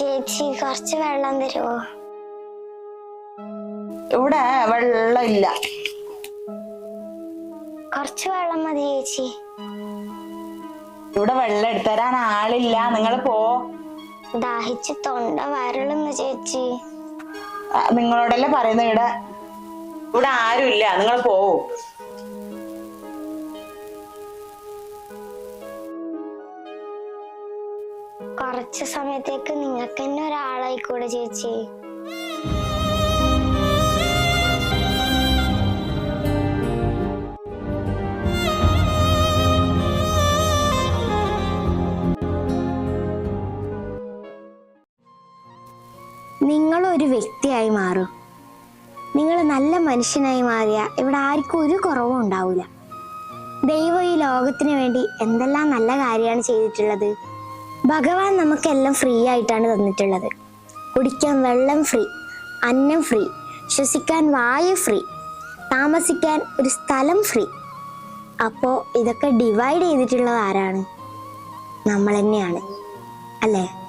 ചേച്ചി കുറച്ച് വെള്ളം തരുമോ ഇവിടെ വെള്ളം ഇല്ല കുറച്ച് വെള്ളം മതി ചേച്ചി. ഇവിടെ വെള്ളം എടുത്തരാൻ ആളില്ല. നിങ്ങൾ പോ. ദാഹിച്ച് തൊണ്ട വരളുന്നു ചേച്ചി. നിങ്ങളോടല്ലേ പറയുന്നത് ഇവിടെ? ഇവിടെ ആരുമില്ല. നിങ്ങൾ പോവൂ. കുറച്ച് സമയത്തേക്ക് നിങ്ങൾക്ക് തന്നെ ഒരാളായിക്കൂടെ ചേച്ചി. നിങ്ങൾ ഒരു വ്യക്തിയായി മാറും. നിങ്ങൾ നല്ല മനുഷ്യനായി മാറിയ ഇവിടെ ആർക്കും ഒരു കുറവും ഉണ്ടാവില്ല ദൈവം ഈ ലോകത്തിന് വേണ്ടി എന്തെല്ലാം നല്ല കാര്യമാണ് ചെയ്തിട്ടുള്ളത്. ഭഗവാൻ നമുക്കെല്ലാം ഫ്രീ ആയിട്ടാണ് തന്നിട്ടുള്ളത്. കുടിക്കാൻ വെള്ളം ഫ്രീ അന്നം ഫ്രീ ശ്വസിക്കാൻ വായു ഫ്രീ താമസിക്കാൻ ഒരു സ്ഥലം ഫ്രീ അപ്പോൾ ഇതൊക്കെ ഡിവൈഡ് ചെയ്തിട്ടുള്ളത് ആരാണ്? നമ്മൾ തന്നെയാണ്. അല്ലേ?